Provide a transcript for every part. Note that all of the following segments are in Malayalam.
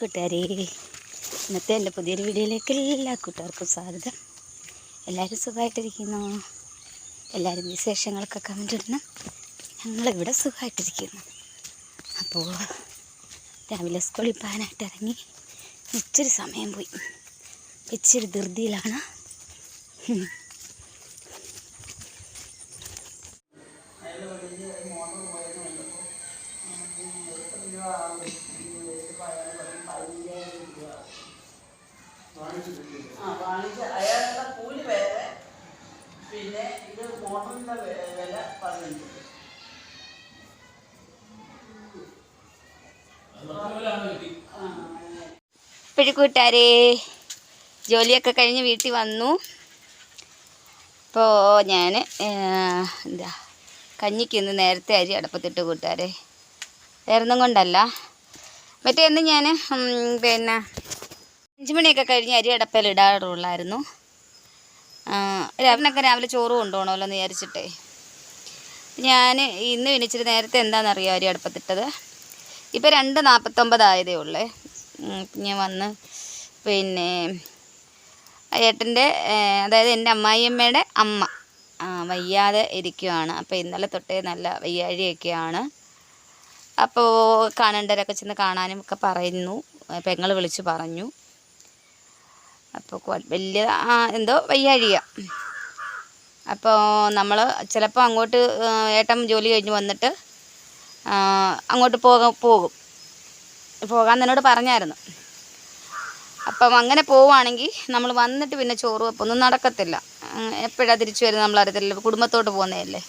കൂട്ടുകാരെ ഇന്നത്തെ എന്റെ പുതിയൊരു വീഡിയോയിലേക്ക് എല്ലാ കൂട്ടുകാർക്കും സ്വാഗതം. എല്ലാവരും സുഖമായിട്ടിരിക്കുന്നു? എല്ലാവരും വിശേഷങ്ങളൊക്കെ കമന്റ് ഇടണം. ഞങ്ങളിവിടെ സുഖമായിട്ടിരിക്കുന്നു. അപ്പോൾ രാവിലെ സ്കൂളിൽ പോകാനായിട്ട് ഇറങ്ങി ഇച്ചിരി സമയം പോയി. ഇച്ചിരി ധൃതിയിലാണ്. ഉം. ആ വാണിജ്യ അയാളുടെ കൂലി വേറെ പിന്നെ ഇത് മോട്ടറിന്റെ വില ഇപ്പോഴും കൂട്ടുകാരെ ജോലിയൊക്കെ കഴിഞ്ഞ് വീട്ടിൽ വന്നു. ഇപ്പോൾ ഞാൻ എന്താ കഞ്ഞിക്ക് ഇന്ന് നേരത്തെ അരി അടപ്പത്തിട്ട് കൂട്ടുകാരെ വേറൊന്നും കൊണ്ടല്ല. മറ്റേ ഇന്ന് ഞാൻ പിന്നെ അഞ്ച് മണിയൊക്കെ കഴിഞ്ഞ് അരി അടപ്പയിൽ ഇടാറുള്ളായിരുന്നു. രാവിലെയൊക്കെ രാവിലെ ചോറ് കൊണ്ടുപോകണമല്ലോ എന്ന് വിചാരിച്ചിട്ടേ. ഞാൻ ഇന്ന് വിനിച്ചിട്ട് നേരത്തെ എന്താണെന്നറിയോ അരി അടുപ്പത്തിട്ടത്? ഇപ്പോൾ രണ്ട് നാൽപ്പത്തൊമ്പതായതേ ഉള്ളേ. ഞാൻ വന്ന് പിന്നെ ഏട്ടന്റെ അതായത് എന്റെ അമ്മായിയമ്മയുടെ അമ്മ വയ്യാതെ ഇരിക്കുവാണ്. അപ്പോൾ ഇന്നലെ തൊട്ടേ നല്ല വയ്യാഴിയൊക്കെയാണ് അപ്പോൾ കാണേണ്ടവരൊക്കെ ചെന്ന് കാണാനും ഒക്കെ പറയുന്നു. പെങ്ങൾ വിളിച്ച് പറഞ്ഞു. അപ്പോൾ വലിയ എന്തോ വയ്യാഴിക. അപ്പോൾ നമ്മൾ ചിലപ്പോൾ അങ്ങോട്ട് ഏട്ടൻ ജോലി കഴിഞ്ഞ് വന്നിട്ട് അങ്ങോട്ട് പോകാൻ പോകും. പോകാൻ എന്നോട് പറഞ്ഞായിരുന്നു. അപ്പം അങ്ങനെ പോവുകയാണെങ്കിൽ നമ്മൾ വന്നിട്ട് പിന്നെ ചോറ് വെപ്പൊന്നും നടക്കത്തില്ല. എപ്പോഴാണ് തിരിച്ചു വരുന്നത് നമ്മൾ അറിയത്തില്ല കുടുംബത്തോട്ട് പോകുന്നതല്ലേ.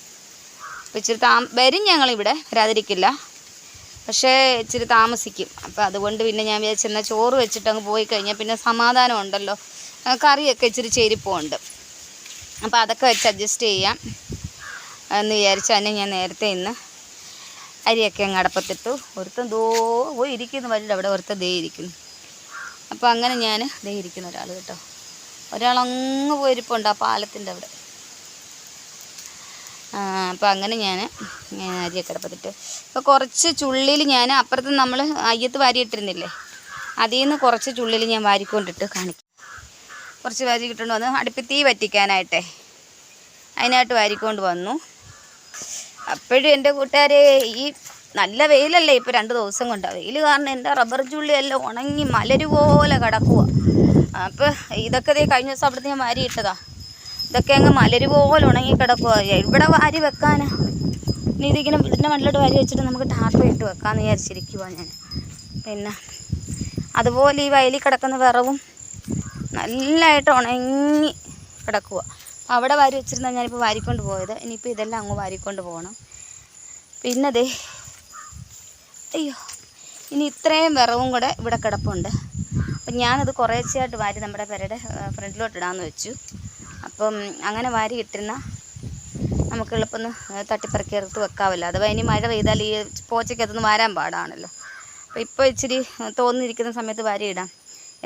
ഇച്ചിരി താ വരും ഞങ്ങളിവിടെ വരാതിരിക്കില്ല. പക്ഷേ ഇച്ചിരി താമസിക്കും. അപ്പോൾ അതുകൊണ്ട് പിന്നെ ഞാൻ വിചാരിച്ചു എന്നാൽ ചോറ് വെച്ചിട്ട് അങ്ങ് പോയി കഴിഞ്ഞാൽ പിന്നെ സമാധാനം ഉണ്ടല്ലോ കറിയൊക്കെ ഇച്ചിരി ചേരിപ്പോണ്ട്. അപ്പോൾ അതൊക്കെ വെച്ച് അഡ്ജസ്റ്റ് ചെയ്യാം എന്ന് വിചാരിച്ചു തന്നെ ഞാൻ നേരത്തെ ഇന്ന് അരിയൊക്കെ അങ്ങ് അടപ്പത്തിട്ടു ഒരുത്തൻ ദോ പോയി ഇരിക്കുന്നു. വരില്ല അവിടെ ഒരുത്തൻ ദേ ഇരിക്കുന്നു. അപ്പോൾ അങ്ങനെ ഞാൻ ദേ ഇരിക്കുന്ന ഒരാൾ കേട്ടോ. ഒരാൾ അങ്ങ് പോയിരിപ്പുണ്ട് ആ പാലത്തിന്റെ അവിടെ. അപ്പോൾ അങ്ങനെ ഞാൻ അരിയൊക്കെ അടപ്പത്തിട്ട്. അപ്പോൾ കുറച്ച് ചുള്ളിൽ ഞാൻ അപ്പുറത്ത് നമ്മൾ അയ്യത്ത് വാരിയിട്ടിരുന്നില്ലേ? അതിൽ നിന്ന് കുറച്ച് ചുള്ളിൽ ഞാൻ വാരിക്കൊണ്ടിട്ട് കാണിക്കും. കുറച്ച് വാരി കിട്ടുകൊണ്ട് വന്ന് അടുപ്പി തീ വറ്റിക്കാനായിട്ടേ. അതിനായിട്ട് വാരിക്കൊണ്ട് വന്നു. അപ്പോഴും എന്റെ കൂട്ടുകാരെ ഈ നല്ല വെയിലല്ലേ ഇപ്പോൾ രണ്ട് ദിവസം കൊണ്ട്. വെയിൽ കാരണം എന്റെ റബ്ബർ ചുള്ളിയെല്ലാം ഉണങ്ങി മലര് പോലെ കിടക്കുക അപ്പോൾ ഇതൊക്കെ കഴിഞ്ഞ ദിവസം അവിടുത്തെ ഞാൻ വാരി ഇട്ടതാ ഇതൊക്കെ അങ്ങ് മലര് പോലെ ഉണങ്ങി കിടക്കുക ഇവിടെ വാരി വെക്കാനാ? ഇനി ഇതിങ്ങനെ ഇതിന്റെ മണ്ണിലോട്ട് വാരി വെച്ചിട്ട് നമുക്ക് ടാർപ്പ് ഇട്ട് വെക്കാമെന്ന് വിചാരിച്ചിരിക്കുക ഞാൻ. പിന്നെ അതുപോലെ ഈ വയലിൽ കിടക്കുന്ന വിറവും നല്ലതായിട്ട് ഉണങ്ങി കിടക്കുക അവിടെ വാരി വെച്ചിരുന്നാൽ ഞാനിപ്പോൾ വാരിക്കൊണ്ട് പോയത്. ഇനിയിപ്പോൾ ഇതെല്ലാം അങ്ങ് വാരിക്കൊണ്ട് പോകണം. പിന്നെ ദേ അയ്യോ ഇനി ഇത്രയും വിറവും കൂടെ ഇവിടെ കിടപ്പുണ്ട്. അപ്പം ഞാനത് കുറേശ്ശെയായിട്ട് വാരി നമ്മുടെ പെരയുടെ ഫ്രണ്ടിലോട്ട് ഇടാമെന്ന് വെച്ചു. അപ്പം അങ്ങനെ വാരി ഇട്ടിരുന്ന നമുക്ക് എളുപ്പം തട്ടിപ്പറക്കി എടുത്ത് വെക്കാമല്ലോ. അഥവാ ഇനി മഴ പെയ്താൽ ഈ പോച്ചയ്ക്കകത്തുനിന്ന് വാരാൻ പാടാണല്ലോ. അപ്പോൾ ഇപ്പോൾ ഇച്ചിരി തോന്നിയിരിക്കുന്ന സമയത്ത് വാരി ഇടാം.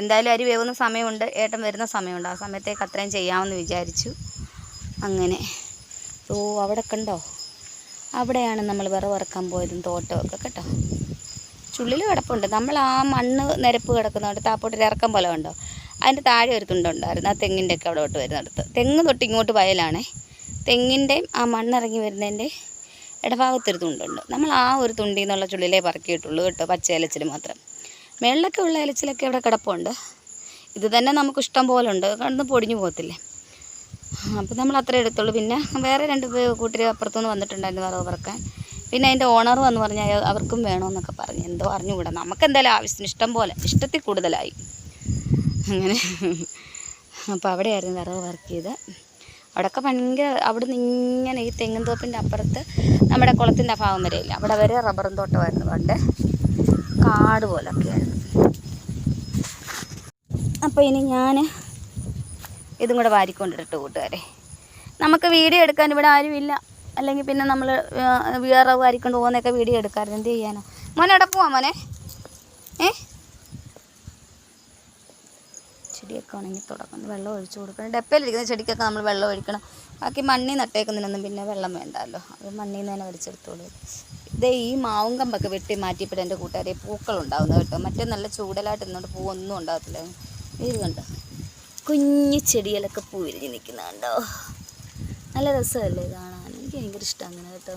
എന്തായാലും അരി വേവുന്ന സമയമുണ്ട് ഏട്ടൻ വരുന്ന സമയമുണ്ട്. ആ സമയത്തേക്ക് അത്രയും ചെയ്യാമെന്ന് വിചാരിച്ചു. അങ്ങനെ. ഓ അവിടെ കണ്ടോ? അവിടെയാണ് നമ്മൾ വിറവ് ഇറക്കാൻ പോയതും തോട്ടമൊക്കെ കേട്ടോ. ചുള്ളിൽ കിടപ്പുണ്ട്. നമ്മൾ ആ മണ്ണ് നിരപ്പ് കിടക്കുന്നുണ്ട് താപ്പോട്ടിൽ ഇറക്കം പോലെ കണ്ടോ? അതിന്റെ താഴെ ഒരു തുണ്ടുണ്ടായിരുന്നു ആ തെങ്ങിന്റെ ഒക്കെ അവിടോട്ട് വരുന്നിടത്ത്. തെങ്ങ് തൊട്ട് ഇങ്ങോട്ട് വയലാണേ. തെങ്ങിന്റെയും ആ മണ്ണിറങ്ങി വരുന്നതിന്റെ ഇടഭാഗത്തൊരു തുണ്ടുണ്ട്. നമ്മൾ ആ ഒരു തുണ്ടിൽ നിന്നുള്ള ചുള്ളിലേ പറക്കിയിട്ടുള്ളൂ കേട്ടോ പച്ച ഇലച്ചിൽ മാത്രം. മേളിലൊക്കെ ഉള്ള ഇലച്ചിലൊക്കെ ഇവിടെ കിടപ്പുണ്ട്. ഇത് തന്നെ നമുക്ക് ഇഷ്ടം പോലെ ഉണ്ട്. കണ്ട് പൊടിഞ്ഞു പോകത്തില്ലേ. അപ്പോൾ നമ്മൾ അത്രേ എടുത്തുള്ളൂ. പിന്നെ വേറെ രണ്ട് കൂട്ടർ അപ്പുറത്തുനിന്ന് വന്നിട്ടുണ്ടായിരുന്നു വറവ് പറക്കാൻ പിന്നെ അതിന്റെ ഓണർ വന്ന് പറഞ്ഞാൽ അവർക്കും വേണമെന്നൊക്കെ പറഞ്ഞു. എന്തോ അറിഞ്ഞുകൂടാ. നമുക്ക് എന്തായാലും ആവശ്യത്തിന് ഇഷ്ടം പോലെ ഇഷ്ടത്തിൽ കൂടുതലായി. അങ്ങനെ. അപ്പോൾ അവിടെയായിരുന്നു വിറവ് വർക്ക് ചെയ്ത്. അവിടെയൊക്കെ ഭയങ്കര അവിടെ നിന്ന് ഇങ്ങനെ ഈ തെങ്ങിൻ തോപ്പിന്റെ അപ്പുറത്ത് നമ്മുടെ കുളത്തിന്റെ ഭാഗം വരെ ഇല്ല അവിടെ വരെ റബ്ബറും തോട്ടമായിരുന്നു പണ്ട്. കാട് പോലൊക്കെ ആയിരുന്നു. അപ്പോൾ ഇനി ഞാൻ ഇതും കൂടെ വാരിക്കൊണ്ടിട്ട് കൂട്ടുകാരെ. നമുക്ക് വീഡിയോ എടുക്കാൻ ഇവിടെ ആരുമില്ല. അല്ലെങ്കിൽ പിന്നെ നമ്മൾ വേറെ വാരിക്കൊണ്ട് പോകുന്നതൊക്കെ വീഡിയോ എടുക്കാറുണ്ട്. എന്ത് ചെയ്യാനോ? മോനെ അവിടെ പോവാം മോനെ? ഏ? ചെടിയൊക്കെ ഉണങ്ങി തുടങ്ങുന്നു വെള്ളം ഒഴിച്ചു കൊടുക്കണം. ഡപ്പയിലിരിക്കുന്ന ചെടിക്കൊക്കെ നമ്മൾ വെള്ളം ഒഴിക്കണം. ബാക്കി മണ്ണി നട്ടേക്കുന്നതിനൊന്നും പിന്നെ വെള്ളം വേണ്ടല്ലോ. അത് മണ്ണിൽ നിന്ന് തന്നെ വലിച്ചെടുത്തോളൂ ഇതേ ഈ മാവും കമ്പൊക്കെ വെട്ടി മാറ്റിയപ്പോഴും എന്റെ കൂട്ടുകാരെ പൂക്കളുണ്ടാവുന്നത് കേട്ടോ. മറ്റേ നല്ല ചൂടലായിട്ട് ഇന്നോട്ട് പൂവൊന്നും ഉണ്ടാകത്തില്ല. ഇത് കണ്ടോ? കുഞ്ഞു ചെടികളൊക്കെ പൂ വിരിഞ്ഞ് നിൽക്കുന്ന കണ്ടോ? നല്ല രസമല്ലേ കാണാൻ? എനിക്ക് ഭയങ്കര ഇഷ്ടം അങ്ങനെ കേട്ടോ.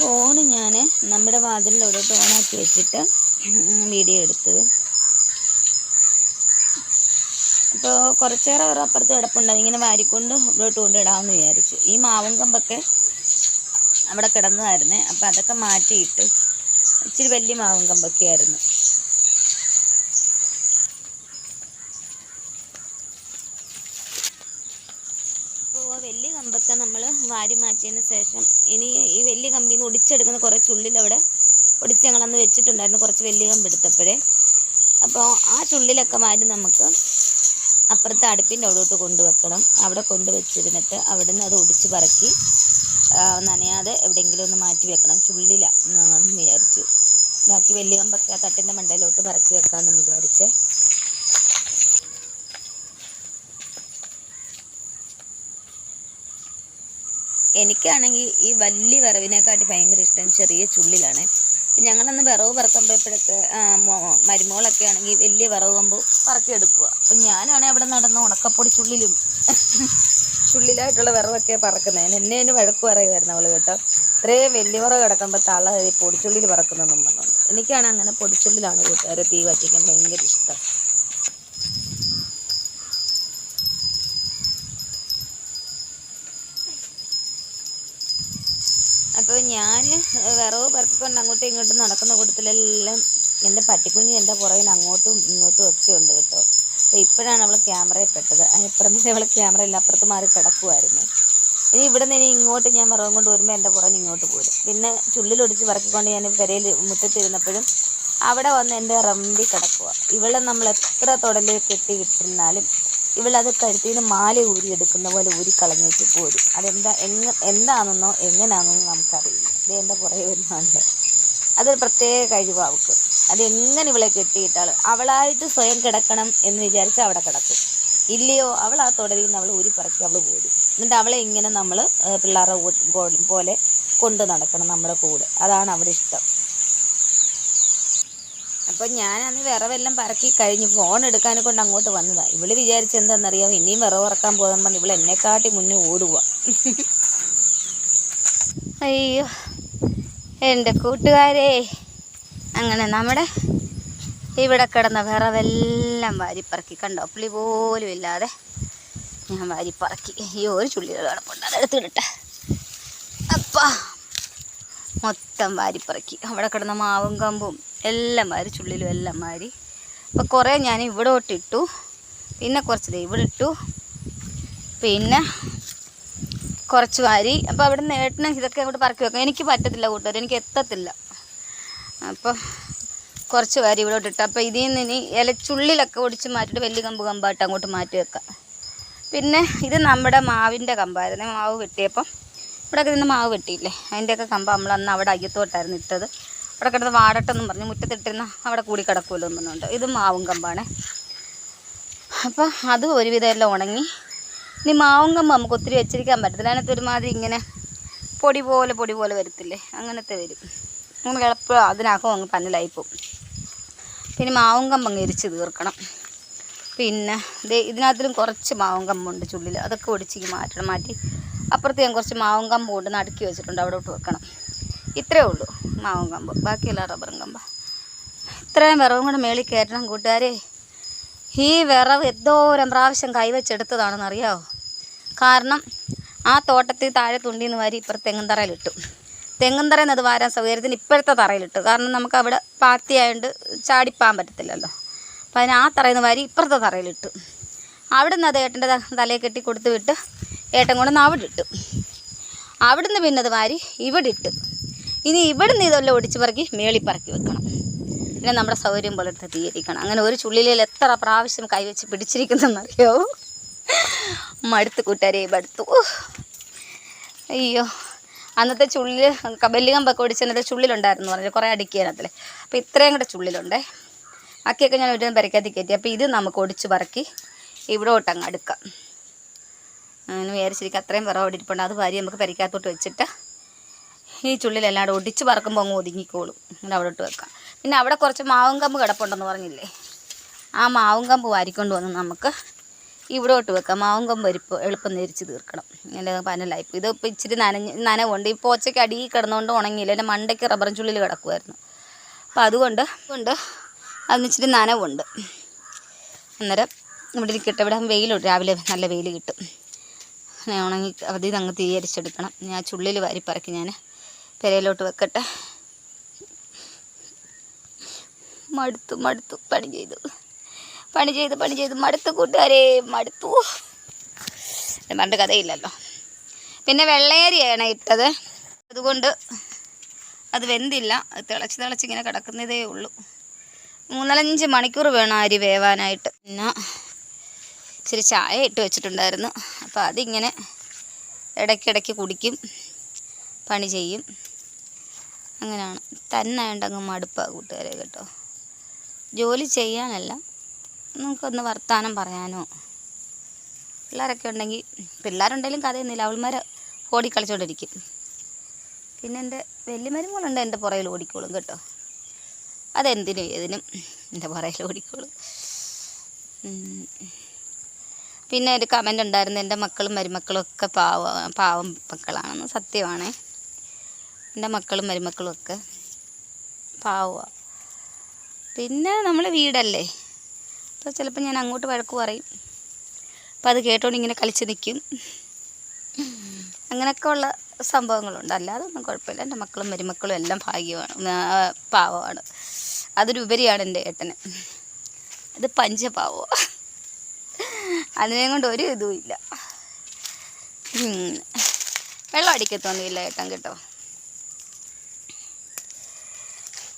ഫോണ് ഞാൻ നമ്മുടെ വാതിലിലോട്ട് ഓണാക്കി വെച്ചിട്ട് വീഡിയോ എടുത്തത്. അപ്പോൾ കുറച്ചേറെ ഒരു അപ്പുറത്ത് കിടപ്പുണ്ട്. അതിങ്ങനെ വാരിക്കൊണ്ട് ഇവിടോട്ട് കൊണ്ടിടാമെന്ന് വിചാരിച്ചു. ഈ മാവും കമ്പൊക്കെ അവിടെ കിടന്നതായിരുന്നേ. അപ്പോൾ അതൊക്കെ മാറ്റിയിട്ട് ഇച്ചിരി വലിയ മാവും കമ്പൊക്കെ ആയിരുന്നു അപ്പോൾ വലിയ കമ്പൊക്കെ നമ്മൾ വാരി മാറ്റിയതിന് ശേഷം ഇനി ഈ വലിയ കമ്പിൽ നിന്ന് ഒടിച്ചെടുക്കുന്ന കുറേ ചുള്ളിൽ അവിടെ ഒടിച്ച് ഞങ്ങളന്ന് വെച്ചിട്ടുണ്ടായിരുന്നു കുറച്ച് വലിയ കമ്പ് എടുത്തപ്പോഴേ. അപ്പോൾ ആ ചുള്ളിലൊക്കെ മാറ്റി നമുക്ക് അപ്പുറത്തെ അടുപ്പിന്റെ അവിടോട്ട് കൊണ്ടുവെക്കണം. അവിടെ കൊണ്ടുവച്ചിരുന്നിട്ട് അവിടെ നിന്ന് അത് ഒടിച്ച് പറക്കി നനയാതെ എവിടെയെങ്കിലും ഒന്ന് മാറ്റി വെക്കണം. ചുള്ളില വിചാരിച്ചു. ബാക്കി വലിയ കമ്പൊക്കെ ആ തട്ടിന്റെ മണ്ടയിലോട്ട് പറക്കി വെക്കാമെന്ന് വിചാരിച്ചേ. എനിക്കാണെങ്കിൽ ഈ വലിയ വിറവിനെക്കാട്ടി ഭയങ്കര ഇഷ്ടം ചെറിയ ചുള്ളിലാണ്. ഞങ്ങളന്ന് വിറവ് പറക്കാൻ പോയപ്പോഴൊക്കെ മരുമകളൊക്കെ ആണെങ്കിൽ വലിയ വിറവ് കമ്പ് പറക്കിയെടുക്കുക. അപ്പം ഞാനാണെങ്കിൽ അവിടെ നടന്ന് ഉണക്കപ്പൊടി ചുള്ളിലും ചുള്ളിലായിട്ടുള്ള വിറവൊക്കെ പറക്കുന്നത്. എന്നെ അതിന് വഴക്ക് പറയുമായിരുന്നു അവൾ കേട്ടോ. ഇത്രയും വലിയ വിറവ് കിടക്കുമ്പോൾ തള പൊടിച്ചുള്ളിൽ പറക്കുന്നതെന്നും പറഞ്ഞുകൊണ്ട് എനിക്കാണ് അങ്ങനെ പൊടിച്ചുള്ളിലാണ് കൂട്ടുകാരെ തീ കത്തിക്കാൻ ഭയങ്കര ഇഷ്ടം. ഞാൻ വിറവ് പറക്കിക്കൊണ്ട് അങ്ങോട്ടും ഇങ്ങോട്ടും നടക്കുന്ന കൂട്ടത്തിലെല്ലാം എന്റെ പട്ടിക്കുഞ്ഞ് എന്റെ പുറകിൽ അങ്ങോട്ടും ഇങ്ങോട്ടും ഒക്കെ ഉണ്ട് കേട്ടോ. അപ്പോൾ ഇപ്പോഴാണ് അവൾ ക്യാമറയിൽ പെട്ടത്. അതിനപ്പുറം തന്നെ അവൾ ഇല്ല അപ്പുറത്ത് മാറി കിടക്കുമായിരുന്നു ഇനി ഇവിടെ നിന്ന് ഇനി ഇങ്ങോട്ട് ഞാൻ വിറവും കൊണ്ട് വരുമ്പോൾ എന്റെ പുറകിൽ ഇങ്ങോട്ട് പോരും. പിന്നെ ചുള്ളിലൊടിച്ച് പറക്കിക്കൊണ്ട് ഞാൻ പെരയിൽ മുറ്റത്തിരുന്നപ്പോഴും അവിടെ വന്ന് എന്റെ റമ്പി കിടക്കുക ഇവളെ നമ്മൾ എത്ര തുടലിൽ കെട്ടി ഇട്ടിരുന്നാലും ഇവളത് കഴുത്തിൽ നിന്ന് മാല ഊരി എടുക്കുന്ന പോലെ ഊരി കളഞ്ഞിട്ട് പോരും. അതെന്താ എങ്ങ എന്താണെന്നോ എങ്ങനെയാണെന്നോ നമുക്കറിയില്ല. ഇത് എന്റെ കുറേ വരുന്നതാണ്. അതൊരു പ്രത്യേക കഴിവാണ് അവൾക്ക്. അതെങ്ങനെ ഇവളെ കെട്ടിയിട്ടാൾ അവളായിട്ട് സ്വയം കിടക്കണം എന്ന് വിചാരിച്ച് അവിടെ കിടക്കും. ഇല്ലയോ അവൾ ആ തുടരിൽ നിന്ന് അവൾ പറക്കി അവൾ പോരും. എന്നിട്ട് അവളെ ഇങ്ങനെ നമ്മൾ പിള്ളേരുടെ പോലെ കൊണ്ട് നടക്കണം നമ്മുടെ കൂടെ. അതാണ് അവിടെ ഇഷ്ടം. അപ്പോൾ അന്ന് വിറവെല്ലാം പറക്കി കഴിഞ്ഞ് ഫോൺ എടുക്കാനെ കൊണ്ട് അങ്ങോട്ട് വന്നതാ. ഇവൾ വിചാരിച്ച് എന്താണെന്നറിയാം ഇനിയും വിറവ് ഇറക്കാൻ പോകുന്ന പറഞ്ഞ് ഇവൾ എന്നെക്കാട്ടി മുന്നേ ഓടുക അയ്യോ എന്റെ കൂട്ടുകാരെ. അങ്ങനെ നമ്മുടെ ഇവിടെ കിടന്ന വിറവെല്ലാം വാരിപ്പറക്കി. കണ്ടോ പുളി പോലും ഇല്ലാതെ ഞാൻ വാരിപ്പറക്കി. അയ്യോ ഒരു ചുള്ളികൾ കിടപ്പുണ്ട് അതെടുത്തിടട്ടെ അപ്പാ. മൊത്തം വാരിപ്പറക്കി. അവിടെ കിടന്ന മാവും കമ്പും എല്ലാം വാരി ചുള്ളിലും എല്ലാം വാരി. അപ്പോൾ കുറേ ഞാൻ ഇവിടോട്ട് ഇട്ടു. പിന്നെ കുറച്ച് ഇവിടെ ഇട്ടു. പിന്നെ കുറച്ച് വാരി. അപ്പോൾ അവിടെ നിന്ന് ഇതൊക്കെ അങ്ങോട്ട് പറക്കി വെക്കാം. എനിക്ക് പറ്റത്തില്ല കൂട്ടുകാർ എനിക്ക് എത്തത്തില്ല. അപ്പോൾ കുറച്ച് വാരി ഇവിടോട്ട് ഇട്ടു. അപ്പോൾ ഇതിൽ നിന്ന് ഇനി ഇലച്ചുള്ളിലൊക്കെ ഒടിച്ച് മാറ്റിയിട്ട് വലിയ കമ്പ് കമ്പായിട്ട് അങ്ങോട്ട് മാറ്റി വെക്കാം. പിന്നെ ഇത് നമ്മുടെ മാവിന്റെ കമ്പായിരുന്നു. മാവ് വെട്ടിയപ്പം ഇവിടെ നിന്ന് മാവ് വെട്ടിയില്ലേ? അതിന്റെയൊക്കെ കമ്പം നമ്മൾ അന്ന് അവിടെ അയ്യത്തോട്ടായിരുന്നു ഇട്ടത്. അവിടെ കിടന്ന് വാടട്ടെന്നും പറഞ്ഞ് മുറ്റത്തിട്ടിരുന്ന അവിടെ കൂടി കിടക്കുമല്ലോ എന്ന് ഇത് മാവും കമ്പാണ്. അപ്പോൾ അത് ഒരുവിധം എല്ലാം ഉണങ്ങി. ഇനി മാവും കമ്പ് നമുക്ക് ഒത്തിരി വെച്ചിരിക്കാൻ പറ്റത്തില്ല. അതിനകത്ത് ഒരുമാതിരി ഇങ്ങനെ പൊടി പോലെ പൊടി പോലെ വരത്തില്ലേ? അങ്ങനത്തെ വരും. നമ്മൾ എളുപ്പം അതിനകം അങ്ങ് പന്നലായി പോകും പിന്നെ മാവും കമ്പ് അങ്ങ് എരിച്ച് തീർക്കണം. പിന്നെ ഇതിനകത്തിലും കുറച്ച് മാവും കമ്പുണ്ട് ചുള്ളിൽ അതൊക്കെ ഒടിച്ച് മാറ്റണം. മാറ്റി അപ്പുറത്ത് ഞാൻ കുറച്ച് മാവും കമ്പ് കൊണ്ട് നടുക്കി വെച്ചിട്ടുണ്ട് അവിടോട്ട് വെക്കണം. ഇത്രയേ ഉള്ളൂ മാവും കമ്പ്. ബാക്കിയെല്ലാം റബ്ബറും കമ്പ. ഇത്രയും വിറവും കൂടെ മേളിൽ കയറ്റണം കൂട്ടുകാരെ. ഈ വിറവ് എന്തോരം പ്രാവശ്യം കൈവച്ചെടുത്തതാണെന്ന് അറിയാമോ കാരണം ആ തോട്ടത്തിൽ താഴെ തുണ്ടിന്ന് വാരി ഇപ്പുറത്ത് തെങ്ങും തറയിലിട്ടു തെങ്ങും തറയിൽ അത് വാരാൻ സൗകര്യത്തിന് ഇപ്പോഴത്തെ തറയിലിട്ടു. കാരണം നമുക്ക് അവിടെ പാത്തിയായതുകൊണ്ട് ചാടിപ്പാൻ പറ്റത്തില്ലല്ലോ. അപ്പം അതിന് ആ തറയിൽ നിന്ന് വാരി ഇപ്പുറത്തെ തറയിലിട്ടു. അവിടെ നിന്ന് അത് ഏട്ടന്റെ തലയെ കെട്ടി കൊടുത്തു വിട്ട് ഏട്ടൻ കൊണ്ടുവന്ന് അവിടെ ഇട്ടു അവിടുന്ന് പിന്നെ അത് വാരി ഇവിടെ ഇട്ട് ഇനി ഇവിടുന്ന് ഇതെല്ലാം ഒടിച്ച് പറക്കി മേളി പറക്കി വെക്കണം. പിന്നെ നമ്മുടെ സൗകര്യം പോലെ എടുത്ത് അങ്ങനെ ഒരു ചുള്ളിലയിൽ എത്ര പ്രാവശ്യം കൈവച്ച് പിടിച്ചിരിക്കുന്നെന്നറിയോ? മടുത്ത് കൂട്ടുകാരെ മടുത്തു. അയ്യോ. അന്നത്തെ ചുള്ളിൽ കബല്ലികമ്പൊക്കെ ഒടിച്ച് എന്നിട്ട് ചുള്ളിലുണ്ടായിരുന്നു പറഞ്ഞു കുറേ അടുക്കിയതിനകത്തിൽ അപ്പോൾ ഇത്രയും കൂടെ ചുള്ളിലുണ്ടേ. ബാക്കിയൊക്കെ ഞാൻ ഒരു പരക്കാത്തി കയറ്റി. അപ്പോൾ ഇത് നമുക്ക് ഒടിച്ച് പറക്കി ഇവിടോട്ടങ്ങ് അടുക്കാം. അങ്ങനെ വിചാരിച്ചിരിക്കും അത്രയും വിറവ് അവിടെ ഇരിപ്പുണ്ട്. അത് വാരി നമുക്ക് പരിക്കകത്തോട്ട് വെച്ചിട്ട് ഈ ചുള്ളിലെല്ലാം ഒടിച്ച് പറക്കുമ്പോൾ അങ്ങ് ഒതുങ്ങിക്കോളും. അങ്ങനെ അവിടെ ഇട്ട് വെക്കാം. പിന്നെ അവിടെ കുറച്ച് മാവും കമ്പ് കിടപ്പുണ്ടെന്ന് പറഞ്ഞില്ലേ? ആ മാവും കമ്പ് വാരിക്കൊണ്ട് വന്ന് നമുക്ക് ഇവിടെ ഇട്ട് വെക്കാം. മാവും കമ്പ് എരിപ്പ് എളുപ്പം നെരിച്ച് തീർക്കണം. ഇങ്ങനെ പനലായിപ്പോൾ ഇത് ഇപ്പോൾ ഇച്ചിരി നനഞ്ഞ് നനവുണ്ട്. ഈ പോച്ചയ്ക്ക് അടിയിൽ കിടന്നുകൊണ്ട് ഉണങ്ങിയില്ല. എന്റെ മണ്ടയ്ക്ക് റബ്ബറും ചുള്ളിൽ കിടക്കുമായിരുന്നു അപ്പോൾ അതുകൊണ്ട് കൊണ്ട് അതിന് ഇച്ചിരി നനവുണ്ട്. അന്നേരം ഇവിടെ ഇരിക്കട്ടെ. ഇവിടെ വെയിലുണ്ട് രാവിലെ നല്ല വെയിൽ കിട്ടും. ഉണങ്ങി അതിൽ അങ്ങ് തീയരിച്ചെടുക്കണം ഞാൻ ചുള്ളിൽ വാരിപ്പറക്കി ഞാൻ പെരയിലോട്ട് വെക്കട്ടെ. മടുത്തു മടുത്തു. പണി ചെയ്തു. പണി ചെയ്ത് പണി ചെയ്ത്. മടുത്തു കൂട്ടുകാരെ മടുത്തു. പണ്ട് കഥയില്ലല്ലോ. പിന്നെ വെള്ളയരിയാണ് ഇട്ടത്. അതുകൊണ്ട് അത് വെന്തില്ല. അത് തിളച്ച് തിളച്ച് ഇങ്ങനെ കിടക്കുന്നതേ ഉള്ളൂ. മൂന്നാലഞ്ച് മണിക്കൂർ വേണം അരി വേവാനായിട്ട്. പിന്നെ ഇച്ചിരി ചായ ഇട്ട് വെച്ചിട്ടുണ്ടായിരുന്നു. അപ്പോൾ അതിങ്ങനെ ഇടയ്ക്കിടയ്ക്ക് കുടിക്കും പണി ചെയ്യും. അങ്ങനെയാണ്. തന്നെ അങ്ങ് മടുപ്പാണ് കൂട്ടുകാരെ കേട്ടോ. ജോലി ചെയ്യാനല്ല നമുക്കൊന്ന് വർത്തമാനം പറയാനോ. പിള്ളേരൊക്കെ ഉണ്ടെങ്കിൽ പിള്ളേരുണ്ടെങ്കിലും കഥയൊന്നുമില്ല. അവൾമാർ ഓടി കളിച്ചോണ്ടിരിക്കും പിന്നെ എന്റെ വലിയ മരുമകളുണ്ട് എന്റെ പുറയിൽ ഓടിക്കോളും കേട്ടോ. അതെന്തിനും ഏതിനും എന്റെ പുറയിൽ ഓടിക്കോളും. പിന്നെ ഒരു കമന്റ് ഉണ്ടായിരുന്നു എന്റെ മക്കളും മരുമക്കളും ഒക്കെ പാവ പാവം മക്കളാണെന്ന് സത്യമാണ്. എന്റെ മക്കളും മരുമക്കളും ഒക്കെ പാവമാണ് പിന്നെ നമ്മൾ വീടല്ലേ? അപ്പോൾ ചിലപ്പോൾ ഞാൻ അങ്ങോട്ട് വഴക്ക് പറയും. അപ്പോൾ അത് കേട്ടോണ്ട് ഇങ്ങനെ കളിച്ച് നിൽക്കും അങ്ങനെയൊക്കെ ഉള്ള സംഭവങ്ങളുണ്ട്. അല്ലാതെ ഒന്നും കുഴപ്പമില്ല. എന്റെ മക്കളും മരുമക്കളും എല്ലാം ഭാഗ്യമാണ് പാവമാണ്. അതിലുപരിയാണ് എന്റെ ഏട്ടന്. ഇത് പഞ്ചപാവോ. അതിനെ കൊണ്ട് ഒരു ഇതും ഇല്ല. വെള്ളം അടിക്കത്തൊന്നുമില്ല ഏട്ടൻ കേട്ടോ.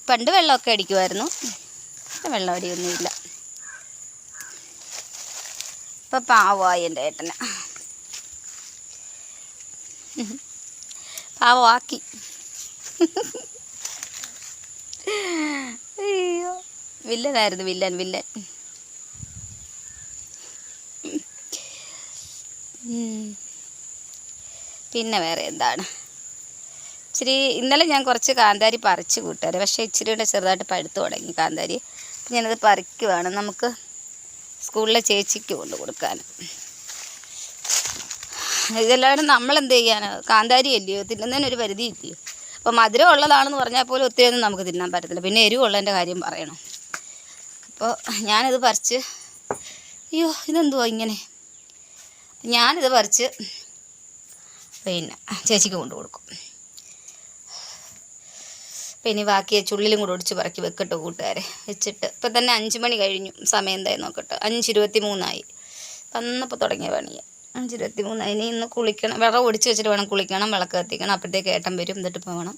പണ്ട് വെള്ളമൊക്കെ അടിക്കുമായിരുന്നു. വെള്ളം അടിയൊന്നുമില്ല. ഇപ്പം പാവമായി എന്റെ ഏട്ടന്. പാവമാക്കി. വില്ലനായിരുന്നു വില്ലൻ വില്ലൻ. പിന്നെ വേറെ എന്താണ്? ഇച്ചിരി ഇന്നലെ ഞാൻ കുറച്ച് കാന്താരി പറിച്ച് കൂട്ടാറ് പക്ഷേ ഇച്ചിരി കൂടെ ചെറുതായിട്ട് പഴുത്തു തുടങ്ങി കാന്താരി. ഞാനത് പറിക്കുവാണ്. നമുക്ക് സ്കൂളിലെ ചേച്ചിക്ക് കൊണ്ട് കൊടുക്കാൻ. ഇതെല്ലാവരും നമ്മൾ എന്ത് ചെയ്യാനാണ് കാന്താരി അല്ലയോ തിന്നുന്നതിനൊരു പരിധി ഇല്ലയോ അപ്പോൾ മധുരം ഉള്ളതാണെന്ന് പറഞ്ഞാൽ പോലും ഒത്തിരിയൊന്നും നമുക്ക് തിന്നാൻ പറ്റത്തില്ല. പിന്നെ എരിവുള്ളതിന്റെ കാര്യം പറയണം. അപ്പോൾ ഞാനിത് പറിച്ച് അയ്യോ ഇതെന്തുവാ ഇങ്ങനെ? ഞാനിത് പറിച്ച് പിന്നെ ചേച്ചിക്ക് കൊണ്ടു കൊടുക്കും. പിന്നെ ബാക്കി ചുള്ളിലും കൂടെ ഒടിച്ച് പറക്കി വെക്കട്ടെ കൂട്ടുകാരെ. വെച്ചിട്ട് ഇപ്പം തന്നെ അഞ്ച് മണി കഴിഞ്ഞു. സമയം എന്തായി നോക്കട്ടെ. അഞ്ച് ഇരുപത്തി മൂന്നായി വന്നപ്പോൾ തുടങ്ങിയ പണിയാണ് അഞ്ച് ഇരുപത്തി മൂന്നായി ഇനി ഇന്ന് കുളിക്കണം. വിറവ് ഒടിച്ച് വെച്ചിട്ട് വേണം കുളിക്കണം. വിളക്ക് കത്തിക്കണം. അപ്പോഴത്തേക്ക് ഏട്ടൻ വരും. എന്നിട്ട് പോകണം